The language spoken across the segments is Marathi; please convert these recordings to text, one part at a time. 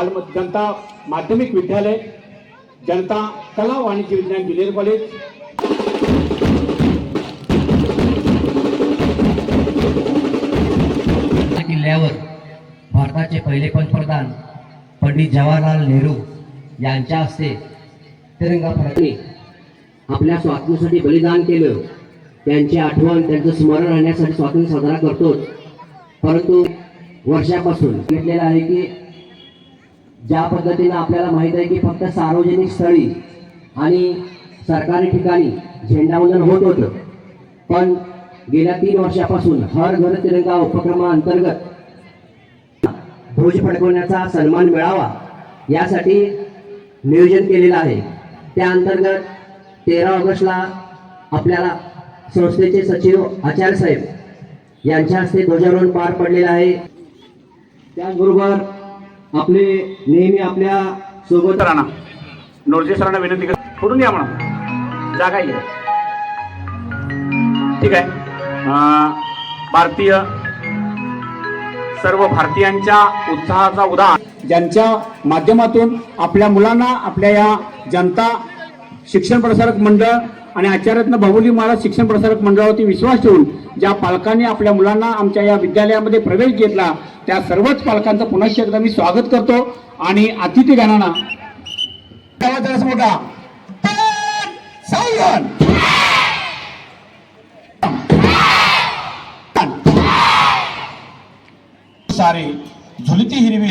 बाल जनता माध्यमिक विद्यालय जनता कला वाणिज्य विज्ञान ज्युनियर कॉलेज. किल्ल्यावर भारताचे पहिले पंतप्रधान पंडित जवाहरलाल नेहरू यांच्या हस्ते तिरंगा फडकणे. आपल्या स्वातंत्र्यासाठी बलिदान केलं. त्यांची आठवण त्यांचं स्मरण राहण्यासाठी स्वातंत्र्य साजरा करतोच. परंतु वर्षापासून घेतलेलं आहे की ज्या पद्धतीनं आपल्याला माहीत आहे की फक्त सार्वजनिक स्थळी आणि सरकारी ठिकाणी झेंडावंदन होत होतं पण गेल्या तीन वर्षापासून हर घर तिरंगा उपक्रमाअंतर्गत ध्वज फडकवण्याचा सन्मान मिळावा यासाठी नियोजन केलेलं आहे. त्या अंतर्गत तेरा ऑगस्टला आपल्याला संस्थेचे सचिव आचार्य साहेब यांच्या हस्ते ध्वजारोहण पार पडलेलं आहे. त्याचबरोबर आपले नेहमी आपल्यासोबत सरांना. नोरजे सरांना विनंती कर पुढून या म्हणा जागा आहे. ठीक आहे. भारतीय सर्व भारतीयांच्या उत्साहाचा उदाहरण. ज्यांच्या माध्यमातून आपल्या मुलांना आपल्या या जनता शिक्षण प्रसारक मंडळ आणि आचार्यत्न बाहुली महाराज शिक्षण प्रसारक मंडळावरती विश्वास ठेवून ज्या पालकांनी आपल्या मुलांना आमच्या या विद्यालयामध्ये प्रवेश घेतला त्या सर्वच पालकांचं पुन्हा एकदा मी स्वागत करतो आणि अतिथी गणांना. आवाज मोठा सारे झुलती हिरवी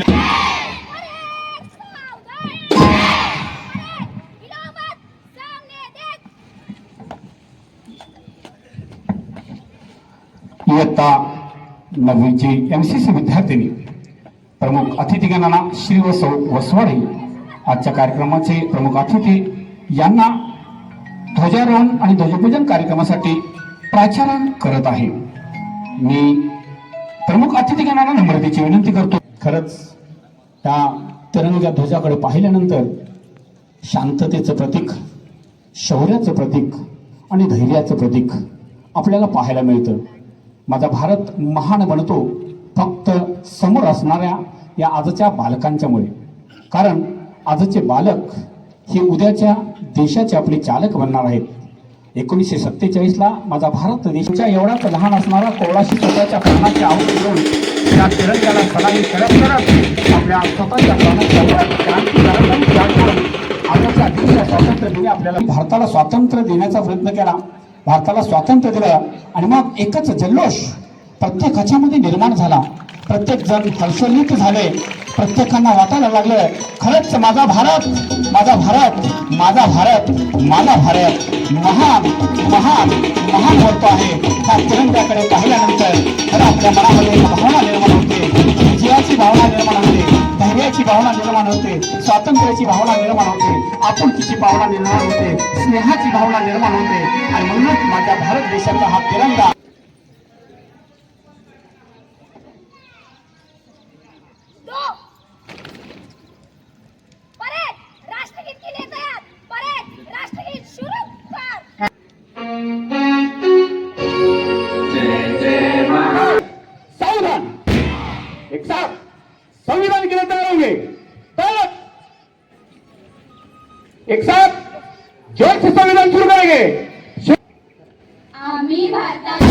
इयत्ता नववीची एम सी सी विद्यार्थिनी प्रमुख अतिथीगणांना श्री व वसवाडे. आजच्या कार्यक्रमाचे प्रमुख अतिथी यांना ध्वजारोहण आणि ध्वजपूजन कार्यक्रमासाठी प्राचारण करत आहे. मी प्रमुख अतिथीगणांना नम्रतेची विनंती करतो. खरंच त्या तिरंग्या ध्वजाकडे पाहिल्यानंतर शांततेचं प्रतीक शौर्याचं प्रतीक आणि धैर्याचं प्रतीक आपल्याला पाहायला मिळतं. माझा भारत महान बनतो फक्त समोर असणाऱ्या या आजच्या बालकांच्यामुळे. कारण आजचे बालक हे उद्याच्या देशाचे आपले चालक बनणार आहेत. एकोणीसशे सत्तेचाळीसला माझा भारत देशाच्या एवढाच लहान असणारा कोळाशी स्वतःच्या प्राणाची आवड घेऊन त्या तिरंग्याला सलामी करत करत आपल्या स्वतःच्या प्राणाच्या करत आजच्या देशाच्या स्वातंत्र्य दिनी आपल्याला भारताला स्वातंत्र्य देण्याचा प्रयत्न केला. भारताला स्वातंत्र्य दिलं आणि मग एकच जल्लोष प्रत्येकाच्यामध्ये निर्माण झाला. प्रत्येक जण हर्षोल्लित झाले. प्रत्येकांना वाटायला लागलं खरंच माझा भारत माझा भारत माझा भारत माझा भारत. महान महान महान होतो आहे. त्या तिरंग्याकडे पाहिल्यानंतर खरं आपल्या मनामध्ये भावना निर्माण होते. विजयाची भावना निर्माण होते धैर्याची भावना निर्माण होते स्वातंत्र्याची भावना निर्माण होते आपुलकीची भावना निर्माण होते स्नेहाची भावना निर्माण होते. आणि म्हणूनच माझ्या भारत देशाचा हा तिरंगा एक साथ जोर से संविधान शुरू करेंगे। आम्ही भारतात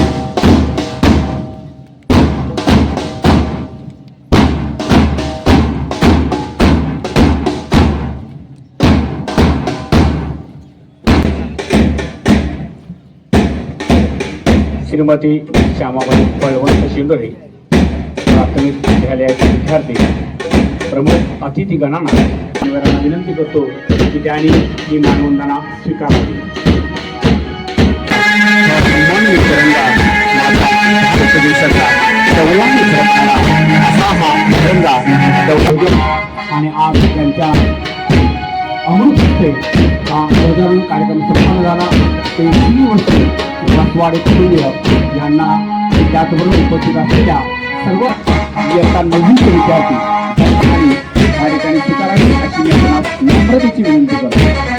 श्रीमती श्यामाबाई बळवंत शिंदोरे प्राथमिक विद्यालयाचे विद्यार्थी प्रमुख अतिथी गणांना विनंती करतो की त्यांनी ही मानवंदना स्वीकारावी. आणि आज त्यांच्या अमृत हा ध्वजारोहण कार्यक्रम संपन्न झाला. ते तीन वर्ष बसवाडे कुटुंबीय यांना त्याचबरोबर उपस्थित असलेल्या सर्व इयत्ता नववीचे विद्यार्थी त्यांनी या ठिकाणी स्वीकारावी अशी मी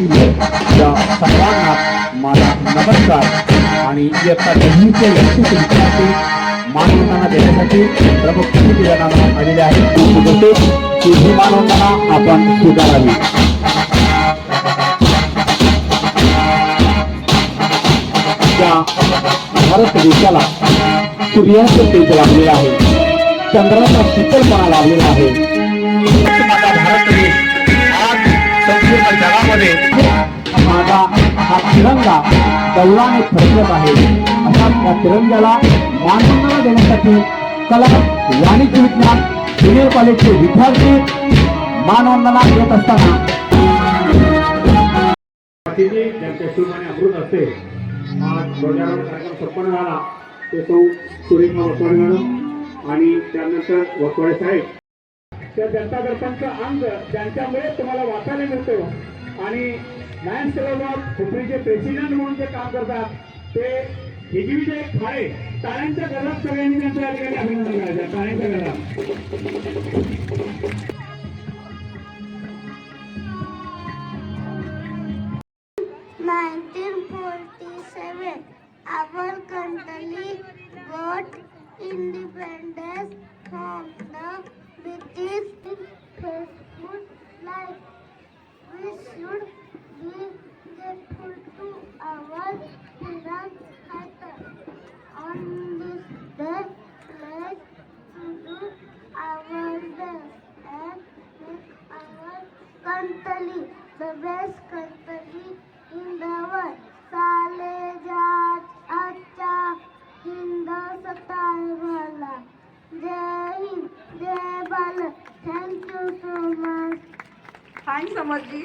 वतीने या सर्वांना माझा नमस्कार आणि इयत्ता दहावीचे यशस्वी विद्यार्थी मानवताना देण्यासाठी प्रमुख अतिथी आलेले आहेत. मी की ही मानवताना आपण स्वीकारावी भारत देशाला सूर्याचं तेज लाभलेलं आहे. चंद्राचा शीतलपणा लाभलेला आहे. तिरंगा दौलाने फडकत आहे. अशा त्या तिरंग्याला मानवंदना देण्यासाठी कला वाणिज्य विज्ञान ज्युनियर कॉलेजचे विद्यार्थी मानवंदना देत असताना. ज्यांच्या अमृत असते आज ध्वजारोहण कार्यक्रम संपन्न झाला. ते सौ सुरेखा वसवाडे मॅडम आणि त्यानंतर वसवाडे साहेब. त्या जनता दर्शनचं अंग ज्यांच्यामुळे तुम्हाला वाचायला मिळतो आणि लायन्स क्लबात खुपरीचे प्रेसिडेंट म्हणून जे काम करतात ते विजय खाळे टाळ्यांच्या गरज सगळ्यांनी त्यांच्या या ठिकाणी अभिनंदन करायचं. टाळ्यांच्या गरज Nineteen forty-seven, our country got independence from the British कंतली country the best country in the world. साले जात अच्छा हिंदुस्तान वाला जय हिंद जय बाल थँक्यू सो मच छान समजली.